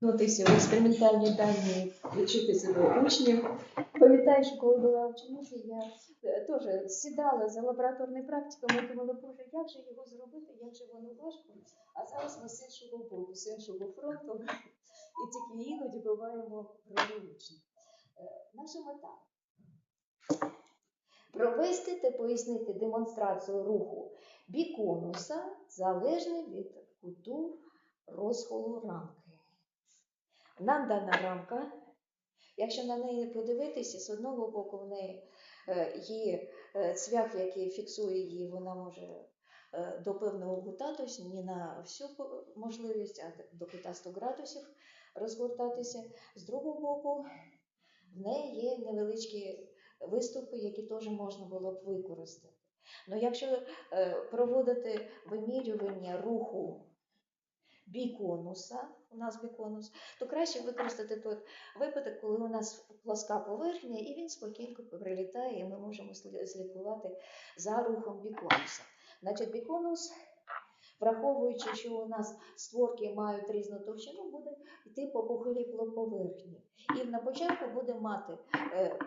Ну, ти всі експериментальні дані відчути себе учнів. Пам'ятаєш, коли була в я е, теж сідала за лабораторний практиком і думала, боже, як же його зробити, як же воно важко. А зараз ми з іншого боку, з іншого фронту, і тільки іноді буваємо праві учні. Е, Наша мета провести та пояснити демонстрацію руху біконуса залежно від куту розхолу рамки. Нам дана рамка. Якщо на неї подивитися, з одного боку в неї е, є е, цвях, який фіксує її, вона може е, до певного кута, тобто не на всю можливість, а до кута 100 градусів розгортатися. З другого боку, в неї є невеличкі виступи, які теж можна було б використати. Ну, якщо проводити вимірювання руху біконуса, у нас біконус, то краще використати той випадок, коли у нас плоска поверхня, і він спокійно прилітає, і ми можемо слід- слідкувати за рухом біконуса. Значить, біконус, враховуючи, що у нас створки мають різну товщину, буде йти по похилій поверхні. І на початку буде мати е,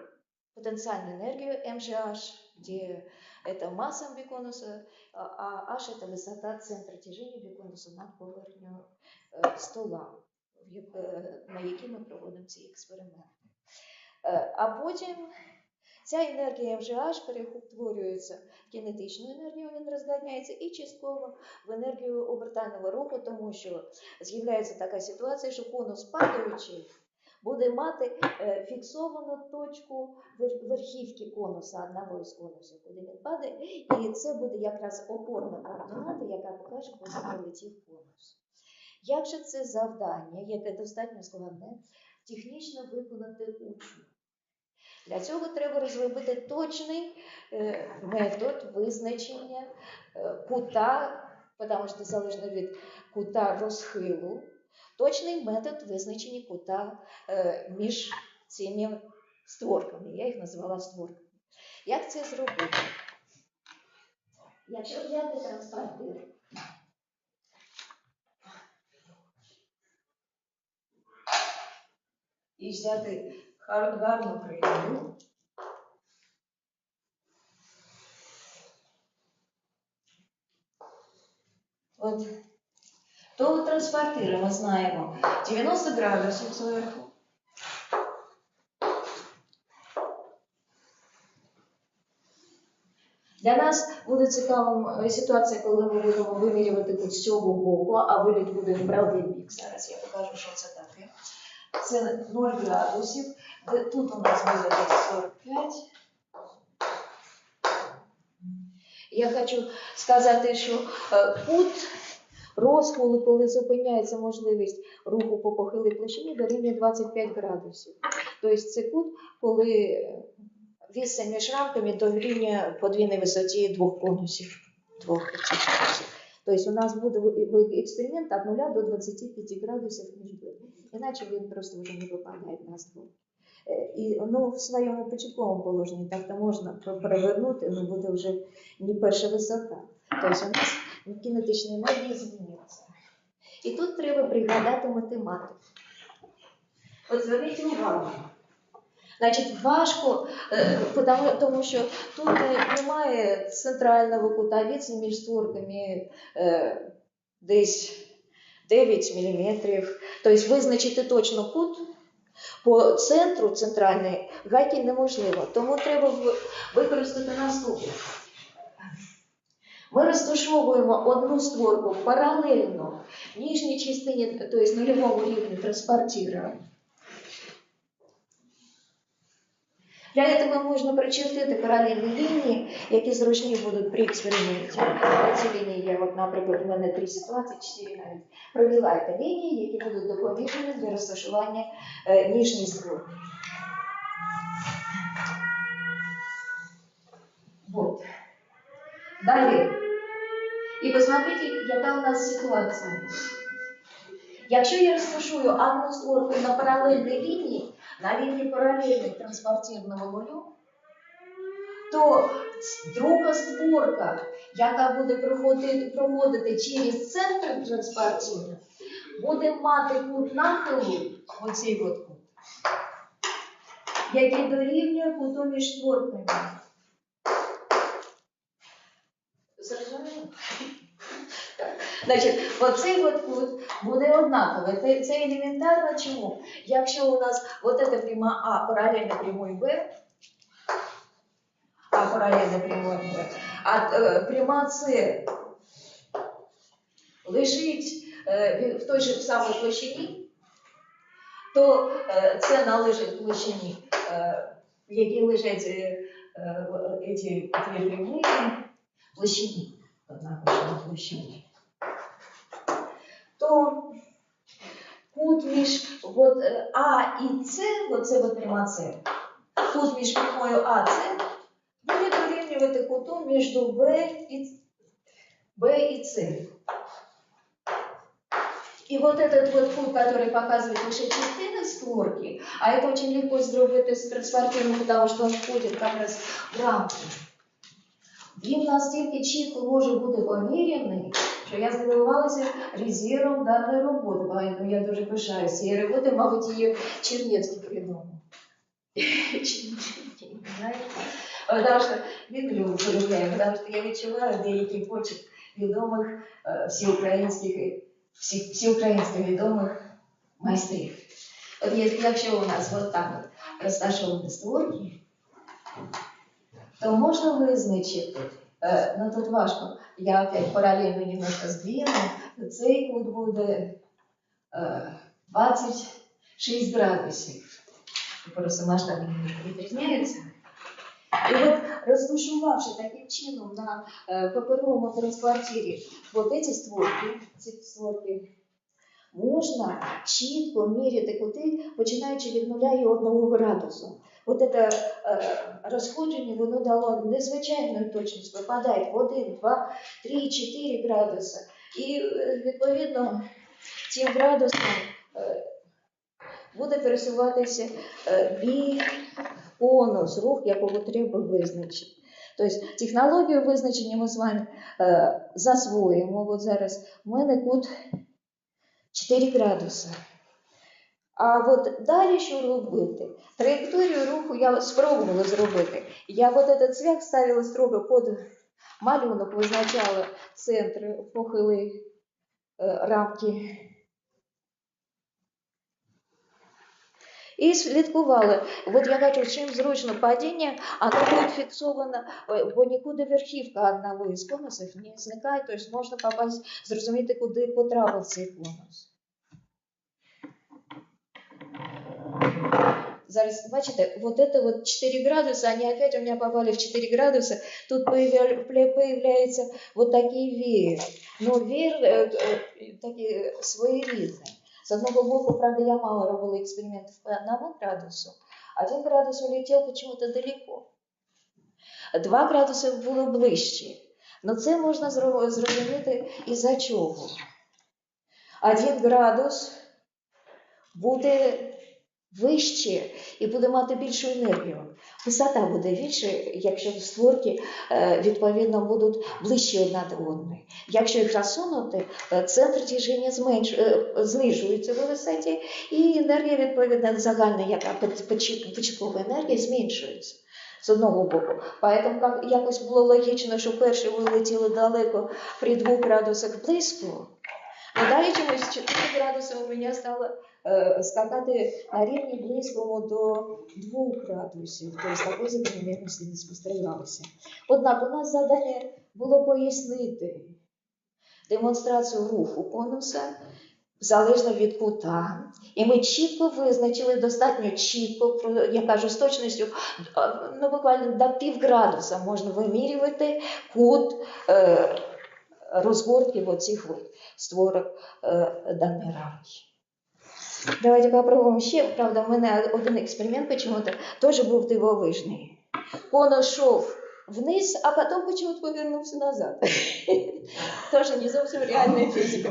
потенциальную энергию МЖH, где это масса биконуса, а а H это высота центра тяжения биконуса над поверхнею е, стола, в як- е, на якій ми проводимо ці експерименти. Е, А потім ця енергія МЖH перетворюється в кінетичну енергію, він розганяється, і частково в енергію обертального руху, тому що з'являється така ситуація, що конус падаючий буде мати е, фіксовану точку верхівки конуса, одного із конусів, куди він падає, і це буде якраз опорна координата, яка покаже, куди прилетів конус. Як же це завдання, яке достатньо складне, технічно виконати учню? Для цього треба розробити точний е, метод визначення е, кута, тому що залежно від кута розхилу, точний метод визначення кута е, між цими створками. Я їх назвала створками. Як це зробити? Якщо взяти транспортир, і взяти гар- гарну крейду, От то у транспортира ми 90 градусів зверху. Для нас буде цікавим е, ситуація, коли ми будемо вимірювати тут з боку, а виліт буде в правий бік. Зараз я покажу, що це таке. Це 0 градусів. Тут у нас буде 45. Я хочу сказати, що е, кут розколу, коли зупиняється можливість руху по похилій площині, дорівнює 25 градусів. Тобто це кут, коли відстань між рамками дорівнює подвійній висоті двох конусів. Двох конусів. Тобто у нас буде експеримент від 0 до 25 градусів між ними. Іначе він просто вже не випадає на ствол. Е, І ну, в своєму початковому положенні так то можна пр- перевернути, але буде вже не перша висота. Тобто у нас кінетична енергія змінюється. І тут треба пригадати математику. От зверніть увагу. Значить, важко, е, тому що тут е, немає центрального кута, відстань між створками е, десь 9 мм. Тобто визначити точно кут по центру центральної гайки неможливо. Тому треба використати наступне. Ми розташовуємо одну створку паралельно нижній частині, тобто нульовому рівню транспортира. Для цього можна прочертити паралельні лінії, які зручні будуть при експерименті. Ці лінії є, от, наприклад, у мене три ситуації, чотири навіть. Провела лінії, які будуть допоміжні для розташування е, нижньої створки. Вот. Далі. І посмотрите, яка у нас ситуація. Якщо я розташую одну створку на паралельній лінії, на лінії паралельної транспортирного молю, то друга створка, яка буде проходити, проходити через центр транспортира, буде мати кут нахилу, оцей от кут, який дорівнює куту між створками. Зрозуміло? Так. Значить, оцей от кут буде однаковий. Це, це елементарно чому? Якщо у нас вот эта пряма А параллельно прямой Б, А параллельно прямой Б, а е, пряма С лежить е, в- той же самій площині, то е, це належить площині, е, в якій лежать е, е, ці дві прямі площині, однаково площині. То кут між от, е, А і С, оце от пряма С, кут між прямою А і С буде дорівнювати куту між Б і, Б и С. И вот этот вот кут, который показывает лишь частины створки, а это очень легко зробити з транспортированным, потому что он входит как раз в рамку. Він настільки чітко може бути поміряний, що я здивувалася резервом даної роботи. Поэтому я дуже пишаюся. Цієї роботи, мабуть, її Чернецький придумав. Чернецький, знаєте? Потому що він любить, полюбляє, потому що я відчуваю деякий почерк відомих е, всеукраїнських, всіх, всеукраїнських відомих майстрів. От є- якщо у нас от так от розташовані створки, то можна визначити, е, ну тут важко, я опять паралельно немножко сдвину, цей кут буде е, 26 градусів. Просто масштаби немножко відрізняється. І от розташувавши таким чином на е, паперовому транспортирі вот эти створки, ці створки, можна чітко міряти кути, починаючи від нуля і одного градусу. От це е, розходження воно дало незвичайну точність, випадає в 1, 2, 3, 4 градуси. І е, відповідно цим градусом е, буде пересуватися біг, конус, рух, якого треба визначити. Тобто технологію визначення ми з вами засвоїмо. От зараз в мене кут 4 градуси. А от далі що робити? Траєкторію руху я спробувала зробити. Я вот этот цвях ставила строго під малюнок, визначала центр похили е, рамки. І слідкували. От я кажу, чим зручно падіння, оно буде фіксовано, е, бо нікуди верхівка одного із конусів не зникає, тобто можна попасть, зрозуміти, куди потрапив цей конус. Зараз, бачите, вот это вот 4 градуса, они опять у меня попали в 4 градуса. Тут появля- пля- появляется вот такий веер. Но веер э, э, такий своєрідний. З одного боку, правда, я мало робила експериментів по одному градусу. Один градус улетел почему-то далеко. Два градуси було ближче. Но це можна зро- зрозуміти із-за чого. Один градус буде вище і буде мати більшу енергію. Висота буде більше, якщо створки е, відповідно будуть ближче одна до одної. Якщо їх розсунути, е, центр тяжіння зменш... е, знижується в висоті, і енергія відповідно загальна, яка поч- поч- початкова енергія, зменшується. З одного боку. Поэтому як, якось було логічно, що перші вилетіли далеко при двох градусах близько, а далі чомусь 4 градуси у мене стало скакати на рівні близькому до 2 градусів. Тобто такої закономірності не спостерігалося. Однак у нас завдання було пояснити демонстрацію руху конуса залежно від кута. І ми чітко визначили, достатньо чітко, я кажу, з точністю, е, ну буквально до пів градуса можна вимірювати кут е, розгортки оцих створок е, даної рамки. Давайте попробуємо ще. Правда, в мене один експеримент почему-то теж був дивовижний. Конус йшов вниз, а потім почему-то повернувся назад. Теж не зовсім реальна фізика.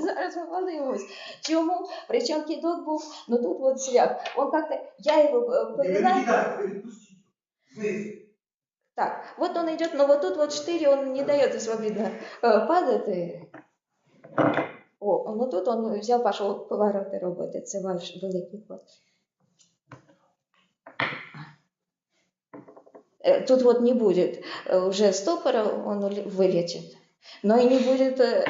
Зараз ми подивимось. Чому? Причому кидок був, ну тут от цвях. Он как-то, я его э, повела, Вниз. так, вот он идет, но вот тут вот штырь, он не дает свободно э, падать. и- О, ну тут він взяв, пішов повороти робити. Це ваш великий ход. Э, Тут вот не будет э, уже стопора, он уле- вилічить. Но і не буде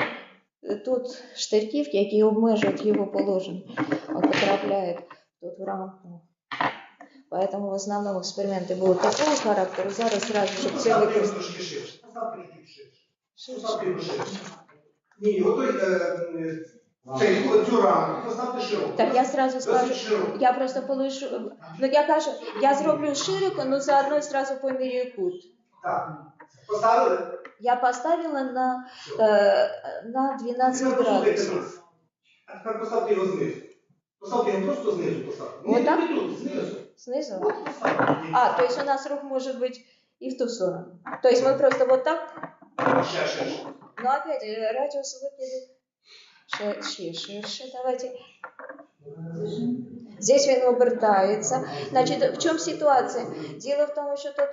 е, тут штирків, які обмежують його положення. Он потрапляє тут в рамку. Поэтому в основному експерименти будуть такого характеру. Зараз сразу, щоб це Поставте його використати. трошки ширше. Поставте чуть ширше. Ні, отой, е, цей, цю рамку, поставте широко. Так я сразу Досить скажу, широко. я просто полишу. Ну я кажу, я зроблю широко, но заодно сразу поміряю кут. Так. Поставили? Я поставила на, е, на 12 Тепер градусів. нас. А тепер поставте його знизу. Поставте його просто знизу поставте. Ну, Отак? не тут, знизу. Снизу? От поставте. А, то есть у нас рух может быть и в ту сторону. То есть мы просто вот так, Ще ширше. но опять э, радиус выкидывает ше- ще ширше. Давайте. Здесь він обертається. Значить, в чому ситуація? Діло в тому, що тут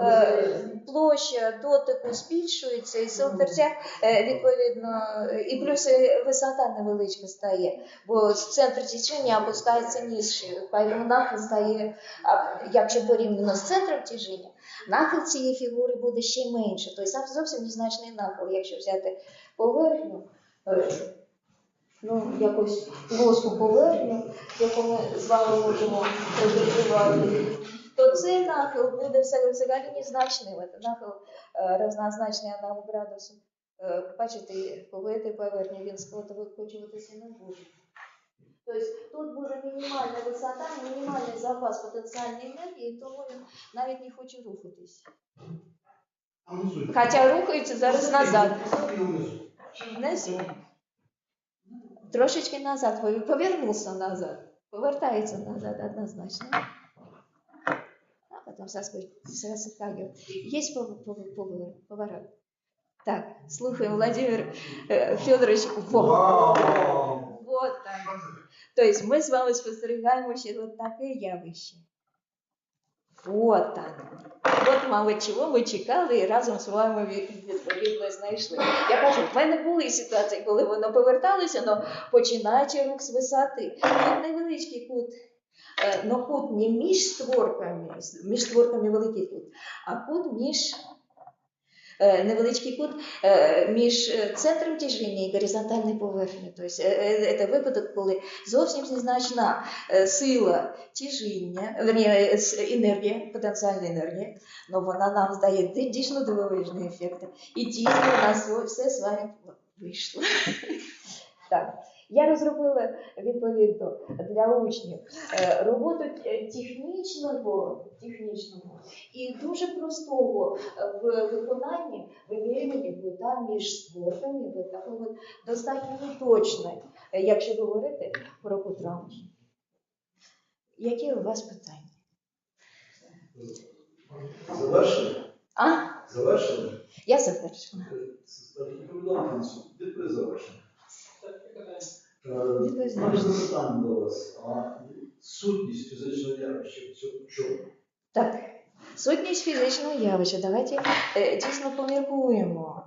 е, площа дотику збільшується, і силтерця, е, відповідно, е, і плюс і висота невеличка стає, бо центр течення опускається нижче, тому нахил стає, а, якщо порівняно з центром тяжіння, нахил цієї фігури буде ще менше. Тобто зовсім незначний нахил, якщо взяти поверхню. е, Ну, якусь плоску поверхню, яку ми з вами можемо розрахувати, то цей нахил буде взагалі незначним. Нахил е, рівнозначний одному градусу. Е, Бачите, по этой він викочуватися не буде. Тобто тут буде мінімальна висота, мінімальний запас потенціальної енергії, тому він навіть не хоче рухатись. А внизу. Хоча рухається зараз назад. Поставте його внизу. Внизу. Трошечки назад, повер- повернулся назад. Повертається назад однозначно. А потом засыпаю. Есть пов- пов- пов- поворот. Так, слухаем, Владимир э, Федорович. Во, вот так. То есть ми з вами спостерігаємо ще от таке явище. От так. От, мабуть, чого ми чекали і разом з вами відповідно знайшли. Я кажу, в мене були ситуації, коли воно поверталося, але починаючи рух з висоти. Тут невеличкий кут. Ну, кут не між створками, між створками великий кут, а кут між невеличкий кут е, між е, центром тяжіння і горизонтальною поверхнею. Тобто е, це випадок, коли зовсім незначна е, сила тяжіння, верні, енергія, потенціальна енергія, але вона нам здає дійсно дивовижні ефекти. І дійсно у нас все з вами вийшло. Так. Я розробила відповідно для учнів е, роботу е, технічного, технічного і дуже простого е, в виконанні вимірювання кута між створками, от такого достатньо точне, е, якщо говорити про кут. Які у вас питання? Завершено? А? Завершено? Я завершила. Повідомте на суд. Е. Можна запитання до вас. А сутність фізичного явища в чому? Так, сутність фізичного явища. Давайте е, дійсно поміркуємо.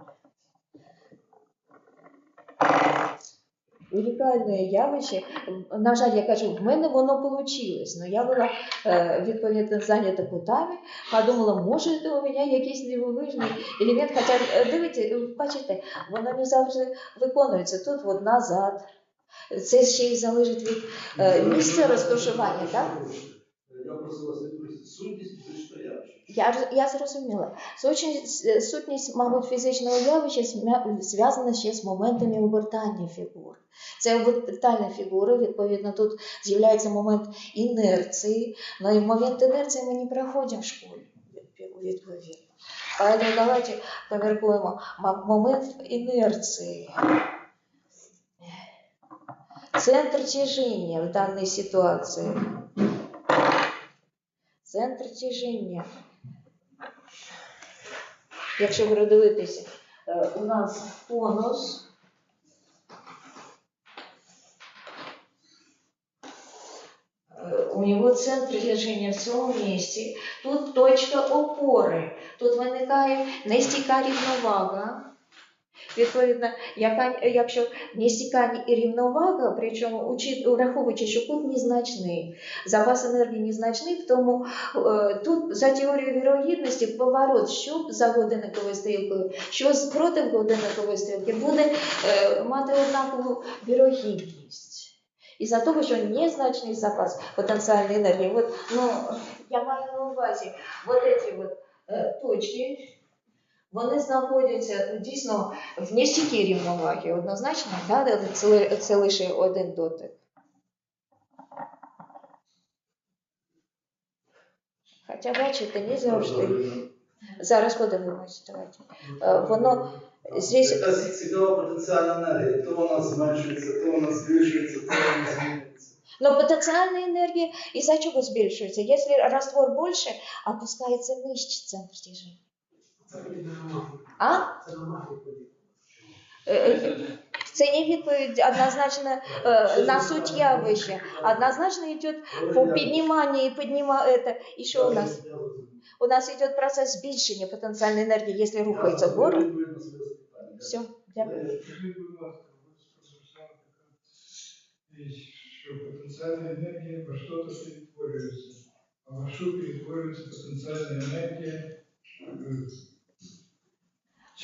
Унікальне явище. На жаль, я кажу, в мене воно вийшло. але я була е, відповідно зайнята кутами, подумала, може це у мене якийсь дивовижний елемент. Хоча е, дивіться, бачите, воно не завжди виконується. Тут от назад. Це ще й залежить від е, місця розташування, так? Я. Сутність фізичного явища. Я, я зрозуміла. Сутність, сутність, мабуть, фізичного явища зв'язана ще з моментами обертання фігур. Це обертальна фігура, відповідно, тут з'являється момент інерції. Ну і момент інерції ми не проходимо в школі, відповідно. Поэтому давайте поміркуємо момент інерції. Центр тяжіння в даній ситуації. Центр тяжіння. Якщо передивитися, е, у нас конус. Е, У нього центр тяжіння в цьому місці. Тут точка опори. Тут виникає нестійка рівновага. Відповідно, яка, якщо нестікання і рівновага, причому учи- враховуючи, що кут незначний, запас енергії незначний, тому е, тут за теорією вірогідності поворот, що за годинниковою стрілкою, що проти годинникової стрілки буде е, мати однакову вірогідність. Із-за того, що незначний запас потенціальної енергії. От, ну, я маю на увазі, вот эти вот, е, точки, вони знаходяться дійсно в нестійкій рівновагі, однозначно, да? це, це лише один дотик. Хоча, бачите, не завжди. Зараз подивимось, давайте. Е, Воно здесь Якась цікава потенціальна енергія. То вона зменшується, то вона збільшується, то вона змінюється. Но потенциальная энергия из-за чего збільшується? Если раствор больше, опускается нижче центр тяжения. Це подібне на магію. А? Це на магію подібне. Е, е, Це не відповідь однозначно е, на суть явища. Однозначно йде по підніманню і підніма это. І що у нас? У нас йде процес збільшення потенціальної енергії, якщо рухається вгору. Все, дякую. Скажіть, будь ласка, ви прозвучала така річ, що потенціальна енергія во що-то перетворюється, а во що перетворюється потенціальна енергія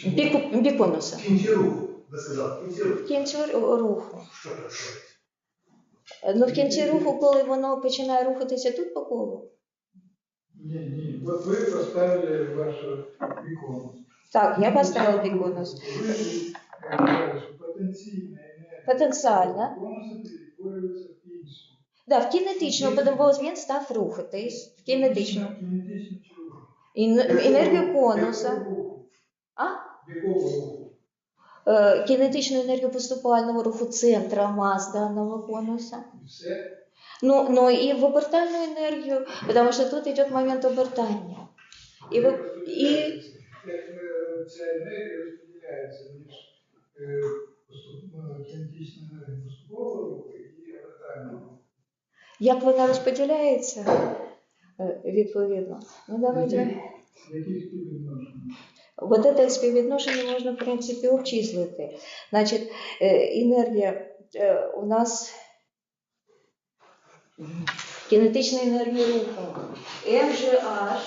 Біку, біконуса. В кінці руху, ви сказали, в кінці руху. В кінці руху. Що. Ну, в кінці руху, коли воно починає рухатися тут по колу. Ні, ні. От ви поставили ваше вікно. Так, я поставила біконус. Ви потенційна енергія Потенціальна. в іншу. Да, в кінетичну, бо він став рухатись. В кінетичну. Кінетичну чого? Ін- Енергію конуса. А? Е, Кинетичну енергію поступального руху центра мас даного конуса. Все? Ну, ну и в обертальную энергию, потому что тут идет момент обертания. І ви- і- Як е, ця енергія розподіляється між е, ну, кінетичною енергією поступового руху і обертального. Як вона розподіляється, е, відповідно. Ну, давайте. Яких співвідношень? Вот это співвідношення можна, в принципі, обчислити. Значить, е, енергія е, у нас кінетична енергія руху. MGH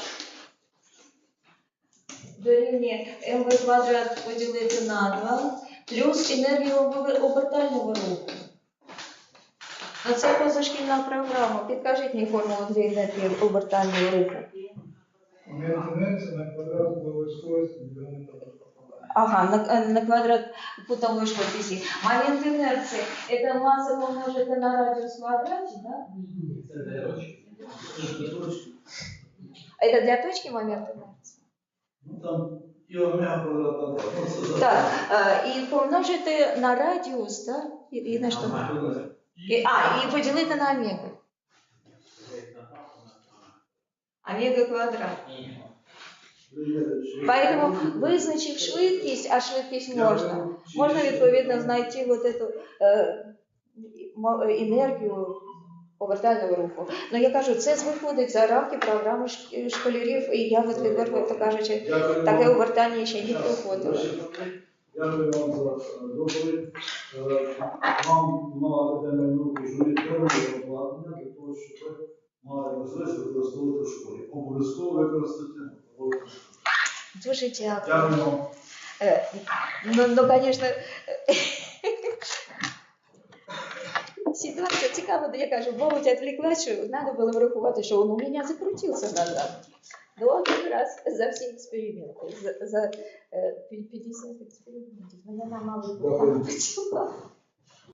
дорівнює mv квадрат поділити на 2 плюс енергія обертального руху. Ну, це позашкільна програма. Підкажіть мені формулу для енергії обертального руху. Момент інерції на квадрат углової скорості ділений пополам. Ага, на, на квадрат путовой швидкості. Момент інерції – це маса помножити на радіус в квадраті, да? Це для точки. Це для точки. Это для точки момент інерції? Ну там і омега квадратна. два. Ну, це за- Так, е, і помножити на радіус, да? І, і на що? І, а, і поділити на омегу. Омега квадрат. Поэтому визначив швидкість, а швидкість можна. Можна відповідно знайти вот эту е, е, енергію обертального руху. Ну я кажу, це виходить за рамки програми школярів, і я от відверто кажучи, таке обертання ще не проходило. Дякую вам за е, доповідь. Е, Вам мала академія науки журі обладнання для того, щоб мали можливість використовувати в школі. Обов'язково використати. Дуже дякую. Е, Ну, ну, конечно, ситуація цікава, я кажу, молодь отвлеклась, що треба було врахувати, що він у мене закрутився назад. Ну, один раз за всі експерименти, за, за е, 50 експериментів. Мене мама випустила.